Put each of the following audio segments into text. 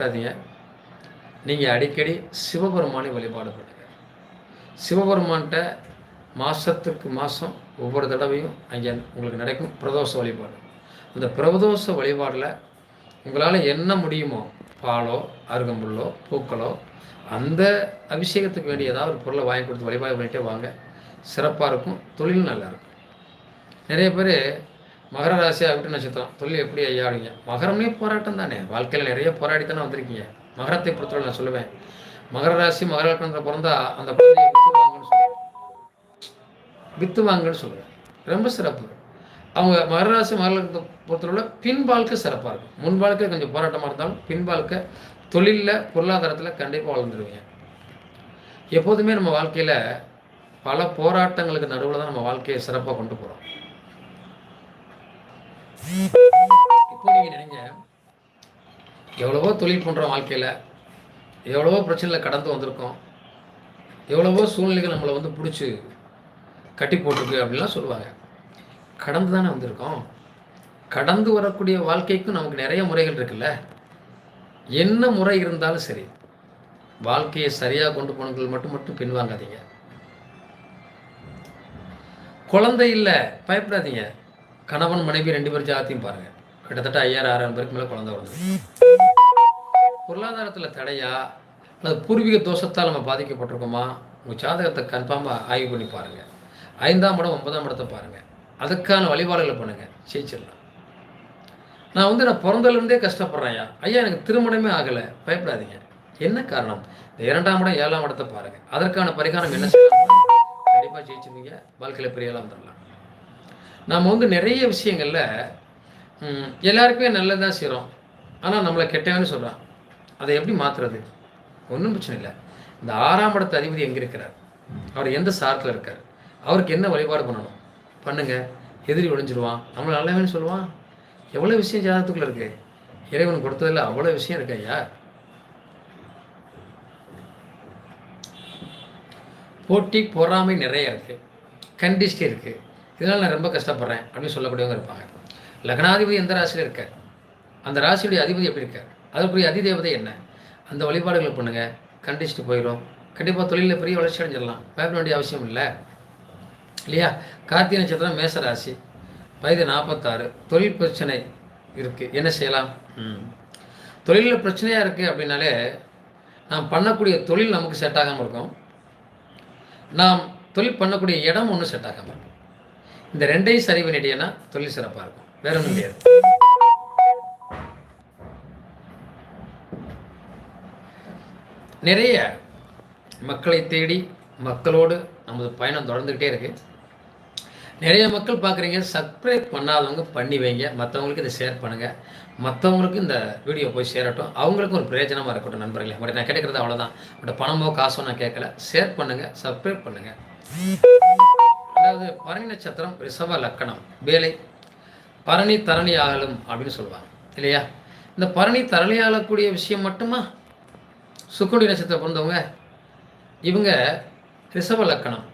பண்ணாதீங்க நீங்கள் அடிக்கடி சிவபெருமானை வழிபாடு பண்ணுங்க. சிவபெருமான்கிட்ட மாதத்துக்கு மாதம் ஒவ்வொரு தடவையும் அங்கே உங்களுக்கு நடக்கும் பிரதோஷ வழிபாடு. அந்த பிரதோஷ வழிபாடில் உங்களால் என்ன முடியுமோ பாலோ அருகம்புல்லோ பூக்களோ அந்த அபிஷேகத்துக்கு வேண்டிய ஏதாவது ஒரு பொருளை வாங்கி கொடுத்து வழிபாடு பண்ணிட்டே வாங்க. சிறப்பாக இருக்கும் தொழில் நல்லா இருக்கும். நிறைய பேர் மகர ராசி ஆகட்டும் நட்சத்திரம். தொழில் எப்படி ஐயா அப்படிங்க மகரமே போராட்டம் தானே. வாழ்க்கையில் நிறைய போராடி தானே வந்திருக்கீங்க. மகரத்தை பொறுத்தவரை நான் சொல்லுவேன். மகர ராசி மகர லக்னத்தில் பிறந்தா அந்த குழந்தைய வித்து வாங்கன்னு சொல்லுவேன். வித்து வாங்கன்னு சொல்லுவேன். ரொம்ப சிறப்பு. அவங்க மகர ராசி மகர லக்னத்தை பொறுத்தவரை பின் வாழ்க்கை சிறப்பாக இருக்கும். முன் வாழ்க்கை கொஞ்சம் போராட்டமாக இருந்தாலும் பின் வாழ்க்கை தொழிலில் பொருளாதாரத்தில் கண்டிப்பாக வளர்ந்துருவீங்க. எப்போதுமே நம்ம வாழ்க்கையில் பல போராட்டங்களுக்கு நடுவில் தான் நம்ம வாழ்க்கையை சிறப்பாக கொண்டு போகிறோம் இப்போ நீங்கள் நினைங்க எவ்வளவோ தொழில் பண்ணுறோம் வாழ்க்கையில் எவ்வளவோ பிரச்சனையில் கடந்து வந்திருக்கோம். எவ்வளவோ சூழ்நிலைகள் நம்மளை வந்து பிடிச்சி கட்டி போட்டிருக்கு அப்படின்லாம் சொல்லுவாங்க. கடந்து தானே வந்திருக்கோம். கடந்து வரக்கூடிய வாழ்க்கைக்கும் நமக்கு நிறைய முறைகள் இருக்குல்ல? என்ன முறை இருந்தாலும் சரி வாழ்க்கையை சரியாக கொண்டு போனவர்கள் மட்டும் மட்டும் பின்வாங்காதீங்க. குழந்தை இல்லை பயப்படாதீங்க. கணவன் மனைவி ரெண்டு பேரும் ஜாதியும் பாருங்க. கிட்டத்தட்ட ஐயாயிரம் ஆறாயிரம் பேருக்கு மேலே குழந்தை வருது பொருளாதாரத்தில் தடையா அல்லது பூர்வீக தோஷத்தால் நம்ம பாதிக்கப்பட்டிருக்கோமா? உங்கள் ஜாதகத்தை கன்ஃபார்மாக ஆய்வு பண்ணி பாருங்கள் ஐந்தாம் இடம் ஒன்பதாம் இடத்தை பாருங்கள் அதுக்கான வழிபாடுகளை பண்ணுங்கள் ஜெயிச்சிடலாம். நான் வந்து நான் பிறந்ததுலேருந்தே கஷ்டப்படுறேன் ஐயா. ஐயா எனக்கு திருமணமே ஆகலை. பயப்படாதீங்க. என்ன காரணம்? இந்த இரண்டாம் இடம் ஏழாம் இடத்தை பாருங்கள் அதற்கான பரிகாரம் என்ன செய்யலாம்? கண்டிப்பாக ஜெயிச்சிருந்தீங்க வாழ்க்கையில் பெரிய தரலாம் வந்துடலாம். நாம் வந்து நிறைய விஷயங்களில் ம், எல்லாருக்குமே நல்லதான் செய்கிறோம் ஆனால் நம்மளை கெட்டவன்னு சொல்கிறான் அதை எப்படி மாற்றுறது ஒன்றும் பிரச்சனை இல்லை. இந்த ஆறாம் இடத்து அதிபதி எங்கே இருக்கிறார்? அவர் எந்த சாரத்தில் இருக்கார்? அவருக்கு என்ன வழிபாடு பண்ணணும்? பண்ணுங்க. எதிரி ஒழிஞ்சிருவான் நம்மளை நல்லவன்னு சொல்லுவான். எவ்வளோ விஷயம் ஜாதகத்துக்குள்ளே இருக்கு? இறைவன் கொடுத்ததில் அவ்வளோ விஷயம் இருக்கு ஐயா. போட்டி பொறாமை நிறைய இருக்குது கண்டிஸ்ட் இருக்குது இதனால் நான் ரொம்ப கஷ்டப்படுறேன் அப்படின்னு சொல்லக்கூடியவங்க இருப்பாங்க. லக்னாதிபதி எந்த ராசியில் இருக்கார்? அந்த ராசியுடைய அதிபதி எப்படி இருக்கார்? அதற்குரிய அதிதேவதை என்ன? அந்த வழிபாடுகளை பண்ணுங்கள் கண்டிச்சுட்டு போயிடும் கண்டிப்பாக தொழிலில் பெரிய வளர்ச்சி அடைஞ்சிடலாம். பயப்பட வேண்டிய அவசியம் இல்லை. இல்லையா? கார்த்திகை நட்சத்திரம் மேச ராசி வயது நாற்பத்தாறு தொழில் பிரச்சனை இருக்குது என்ன செய்யலாம்? ம். தொழிலில் பிரச்சனையாக இருக்குது அப்படின்னாலே நாம் பண்ணக்கூடிய தொழில் நமக்கு செட் ஆகாமல் இருக்கும். நாம் தொழில் பண்ணக்கூடிய இடம் ஒன்றும் செட் ஆகாமல் இருக்கும். இந்த ரெண்டையும் சரி பண்ணிட்டீங்கன்னா தொழில் சிறப்பாக இருக்கும். வேற ஒன்றும் முடியாது நிறைய மக்களை தேடி மக்களோடு நமது பயணம் தொடர்ந்துக்கிட்டே இருக்கு. நிறைய மக்கள் பார்க்குறீங்க சப்ஸ்கிரைப் பண்ணாதவங்க பண்ணி வைங்க. மற்றவங்களுக்கு இதை ஷேர் பண்ணுங்கள் மற்றவங்களுக்கு இந்த வீடியோ போய் சேரட்டும். அவங்களுக்கும் ஒரு பிரயோஜனமாக இருக்கட்டும் நண்பர்களே. பட் நான் கிடைக்கிறது அவ்வளோதான் பட் பணமோ காசோ நான் கேட்கல. ஷேர் பண்ணுங்கள் சப்ஸ்கிரைப் பண்ணுங்கள் அதாவது பரணி நட்சத்திரம் ரிஷப லக்கணம் வேலை பரணி தரணி ஆகலும் அப்படின்னு சொல்லுவாங்க இல்லையா? இந்த பரணி தரணி ஆகக்கூடிய விஷயம் மட்டுமா? சுக்குடி நட்சத்திரம் பிறந்தவங்க இவங்க ரிஷப லக்கணம்.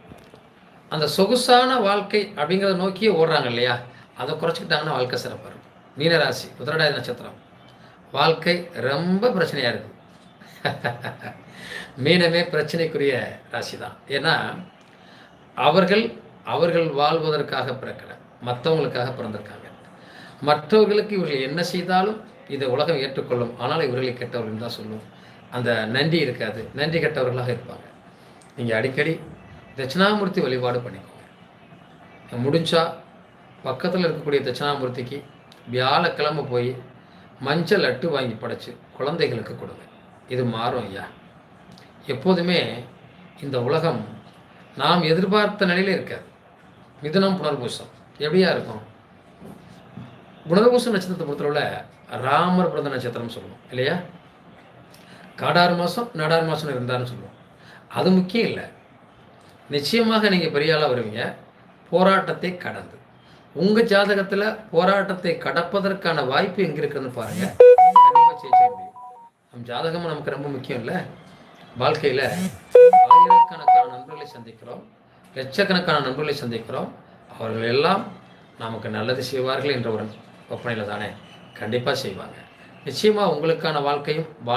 அந்த சொகுசான வாழ்க்கை அப்படிங்கிறத நோக்கியே ஓடுறாங்க இல்லையா? அதை குறைச்சிக்கிட்டாங்கன்னா வாழ்க்கை சிறப்பாக இருக்கும். மீனராசி உத்திரடாதி நட்சத்திரம். வாழ்க்கை ரொம்ப பிரச்சனையாக இருக்குது மீனமே பிரச்சனைக்குரிய ராசி தான் ஏன்னா அவர்கள் அவர்கள் வாழ்வதற்காக பிறக்கல. மற்றவங்களுக்காக பிறந்திருக்காங்க. மற்றவர்களுக்கு இவர்கள் என்ன செய்தாலும் இதை உலகம் ஏற்றுக்கொள்ளும். ஆனால் இவர்களை கெட்டவர்கள் தான் சொல்லும் அந்த நன்றி இருக்காது. நன்றி கெட்டவர்களாக இருப்பாங்க. நீங்கள் அடிக்கடி தட்சிணாமூர்த்தி வழிபாடு பண்ணிக்கோங்க. முடிஞ்சா பக்கத்தில் இருக்கக்கூடிய தட்சிணாமூர்த்திக்கு வியாழக்கிழமை போய் மஞ்சள் அட்டு வாங்கி படைச்சு குழந்தைகளுக்கு கொடுங்க. இது மாறும் ஐயா. எப்போதுமே இந்த உலகம் நாம் எதிர்பார்த்த நிலையில் இருக்காது. மிதுனம் புனர்பூசம். எப்படியா இருக்கும்? புனர்பூசம் நட்சத்திரத்தை பொறுத்தளவில் ராமர் பிறந்த நட்சத்திரம் சொல்லுவோம். இல்லையா? காடாறு மாதம் நாடாறு மாதம் இருந்தார்னு சொல்லுவோம். அது முக்கியம் இல்லை. நிச்சயமாக நீங்கள் பெரிய ஆளாக வருவீங்க. போராட்டத்தை கடந்து. உங்கள் ஜாதகத்தில் போராட்டத்தை கடப்பதற்கான வாய்ப்பு எங்கே இருக்குதுன்னு பாருங்கள் கண்டிப்பாக ஜெயிச்சிட முடியும். நம் ஜாதகமும் நமக்கு ரொம்ப முக்கியம் இல்லை. வாழ்க்கையில் ஆயிரக்கணக்கான நண்பர்களை சந்திக்கிறோம். லட்சக்கணக்கான நண்பர்களை சந்திக்கிறோம். அவர்கள் எல்லாம் நமக்கு நல்லது செய்வார்கள் என்ற ஒரு ஒப்பனையில் தானே கண்டிப்பாக செய்வாங்க. நிச்சயமாக உங்களுக்கான வாழ்க்கையும் வாழ்